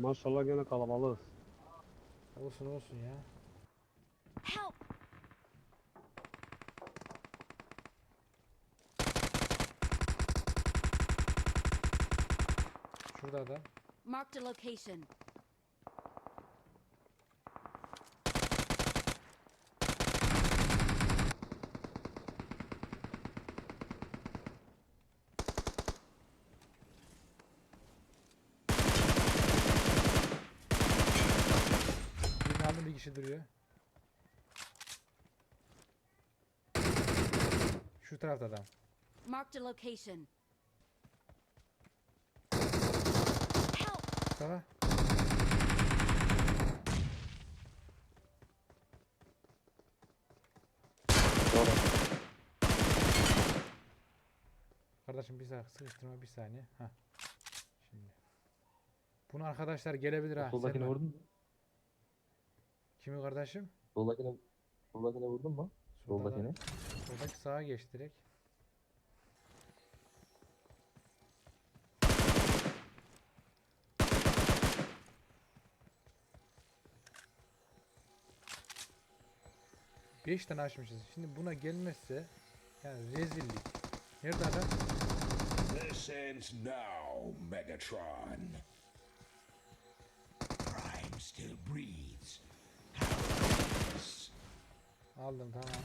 Maşallah gene kalabalığız. Olsun olsun ya. Help! Şurada da. Marked a location. Birini aldım bir kişi duruyor. Şu tarafta adam. Marked a location. Help! Mustafa. Kardeşim bir saniye sıkıştırma bir saniye. Heh. Şimdi. Bunu arkadaşlar gelebilir ha. Soldakine Selman. vurdun mu? Kimi kardeşim? Soldakine, soldakine vurdun mu? Solda da- Soldakine. Soldaki sağa geç direkt. Beş tane açmışız. Şimdi buna gelmezse yani rezillik. Nerede adam? This ends now, Megatron. Prime still breathes. Aldım tamam.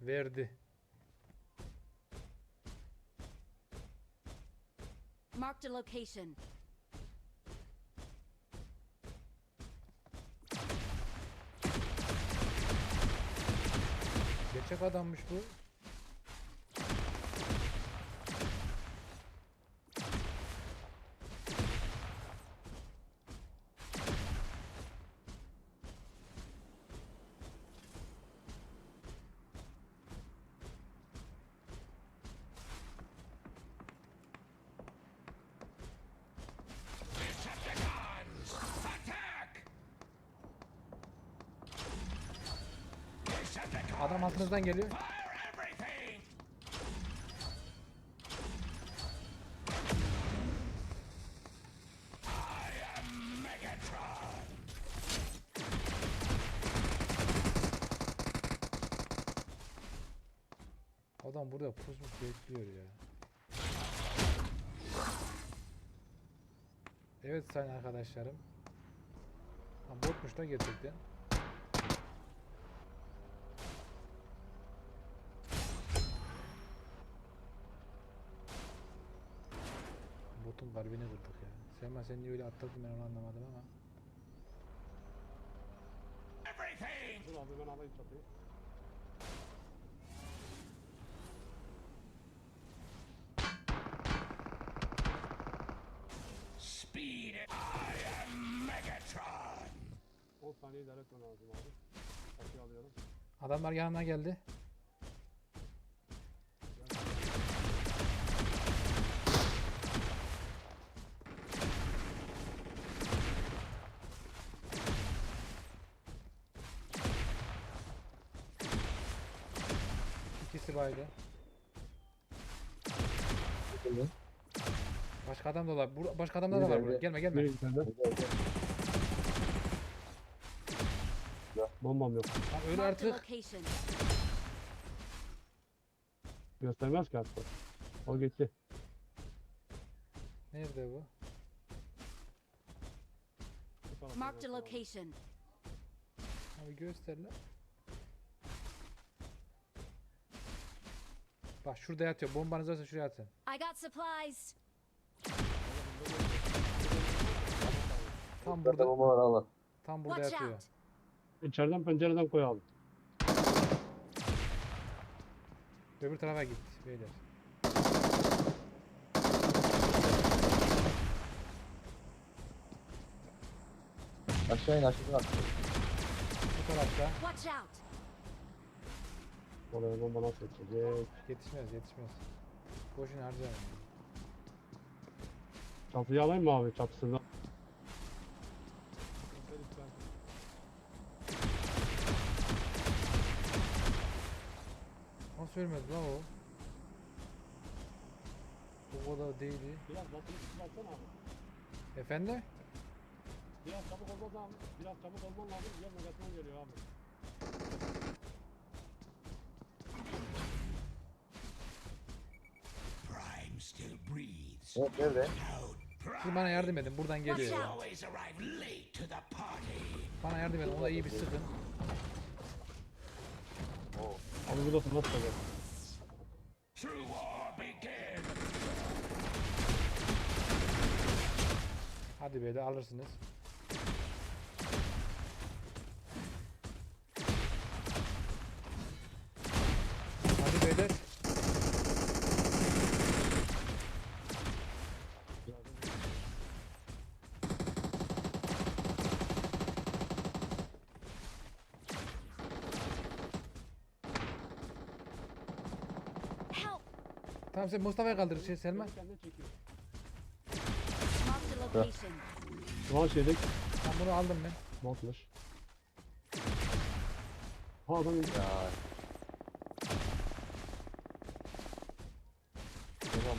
Verdi. Marked a location. Gerçek adammış bu. Adam altınızdan geliyor. Adam burada pusmuş bekliyor ya. Evet sayın arkadaşlarım. Ha, botmuş da gerçekten. Botun kalbini kırdık ya. Selma sen niye öyle atladın ben onu anlamadım ama. Everything! Dur abi ben alayım çatıyı. Speed! I am Megatron. 10 saniye idare etmen lazım abi. Çatıyı alıyorum. Adamlar yanına geldi. İkisi baydı. Başka adam da var. Bur- başka adamlar da var burada. Gelme gelme. Hadi, hadi. Bombam yok. Lan Marked a artık. location. Göstermez ki artık. O gitti. Nerede bu? Marked a location. Abi göster lan. Bak şurada yatıyor. Bombanız varsa şuraya atın. I got supplies. Tam Burada burada. bomba var Allah. Tam burada Watch yatıyor. out. İçeriden pencereden koy abi. Öbür tarafa git beyler. Aşağı in aşağı in. Bu tarafta. Watch out. Oraya bomba nasıl geçecek? Yetişmez yetişmez. Boşuna harcamayın. Çatıyı alayım mı abi çatısından? Nasıl ölmedi lan o? O kadar değildi. Biraz basını tutursana abi. Efendim? Biraz çabuk olman lazım. Biraz çabuk olman lazım. Diğer megatron geliyor abi. Prime still breathes. Evet nerede? Siz bana yardım edin. Buradan geliyor ya. always arrive late to the party. Bana yardım edin. Ona iyi bir sıkın. Abi burada fırlat kalıyor. True war begins. Hadi be de alırsınız. Tamam sen Mustafa'ya kaldır şey Selma. Marked a location. Şu an şeydek. Ben bunu aldım ben. Flash. Ha adam indi. Ya.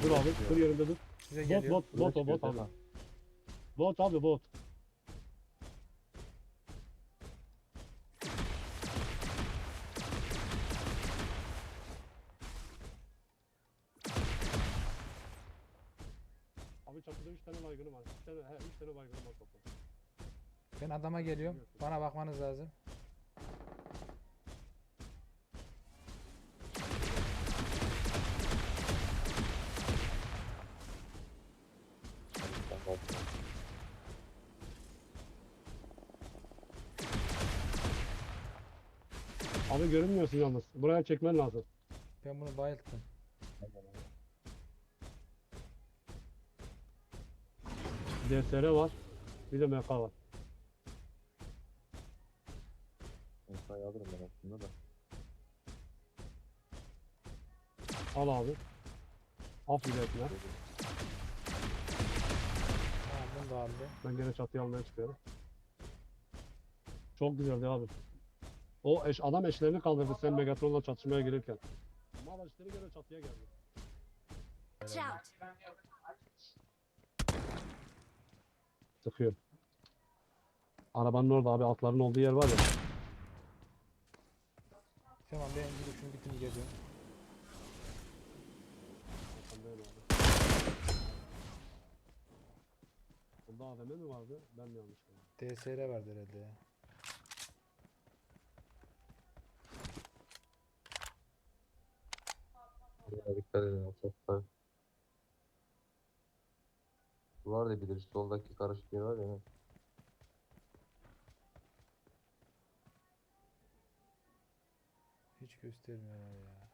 Dur abi. Dur yerinde dur. Size Bot geliyor. bot bot o bot abi. Bot abi bot. Çatıda 3 tane baygınım var. 3 tane, he 3 tane baygınım var toplam. Ben adama geliyorum. Bana bakmanız lazım. Abi görünmüyorsun yalnız. Buraya çekmen lazım. Ben bunu bayılttım. DSR var. Bir de MK var. İnfayı alırım ben aslında da. Al abi. Af biletine. Tamam bunu da aldı. Ben gene çatıya almaya çıkıyorum. Çok güzeldi abi. O eş, adam eşlerini kaldırdı sen Megatron'la çatışmaya girirken. Mal eşleri göre çatıya geldi. Watch out! Sıkıyor. Arabanın orada abi atların olduğu yer var ya. Tamam ben gidip şunu bitince geliyorum. Bunda AVM mi vardı? Ben mi yanlış gördüm? DSR vardı herhalde ya. Dikkat edin. o Duvar da bilir. Soldaki karışık yer var ya. Hiç göstermiyorlar ya.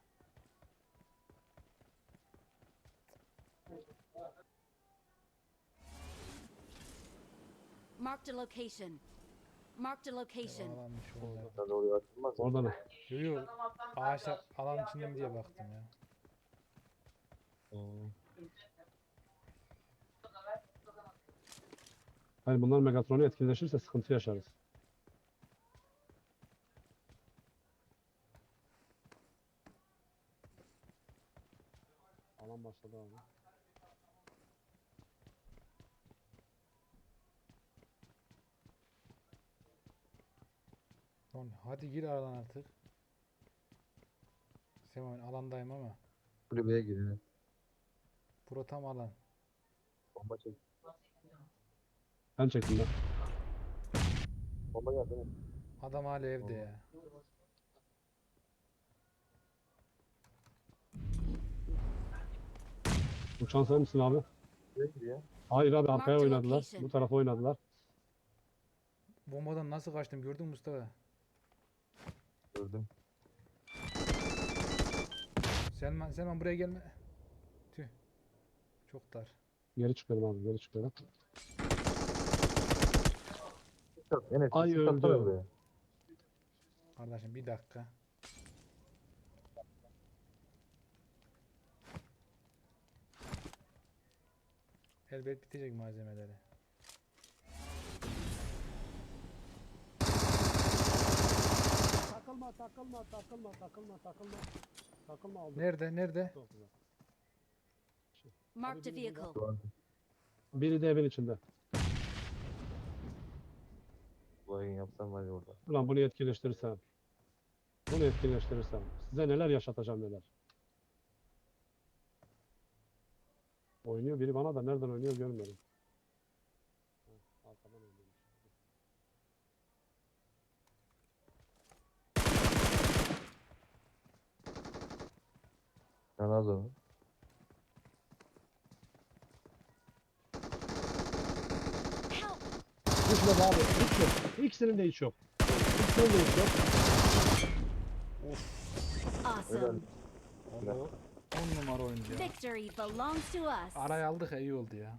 Marked a location. Marked a location. Alanmış onlar. Sen oraya açılmaz? Orada ne? Yo yo. Ağaçlar alan içinde mi diye baktım ya. Hmm. Hayır bunlar Megatron'u etkileşirse sıkıntı yaşarız. Alan başladı abi. Lan hadi gir aradan artık. Seman alandayım ama. Kulübeye girin. Bura tam alan. Bomba çek. Ben çektim ben. Bomba geldi mi? Adam hala evde ya. Uçan sen misin abi? Giriyor. Hayır abi arkaya Marked oynadılar. location. Bu tarafa oynadılar. Bombadan nasıl kaçtım gördün mü Mustafa? Gördüm. Selman, Selman buraya gelme. Tüh. Çok dar. Geri çıkıyorum abi geri çıkıyorum. Enes, Ay, öldü. buraya. Kardeşim bir dakika. Elbet bitecek malzemeleri. Takılma takılma takılma takılma takılma. Takım mı aldın? Nerede? Nerede? Çok güzel. Marked a vehicle. Biri de evin içinde. bu yayın yapsam var ya orada. Ulan bunu etkileştirirsem. Bunu etkileştirirsem. Size neler yaşatacağım neler. Oynuyor biri bana da nereden oynuyor görmüyorum. Arkadan oynuyormuş. Sen az onu. Yok abi. Hiç yok. İkisinin de hiç yok. İkisinin de hiç yok. Awesome. O 10 numara oyuncu ya. Victory belongs to us. Araya aldık iyi oldu ya.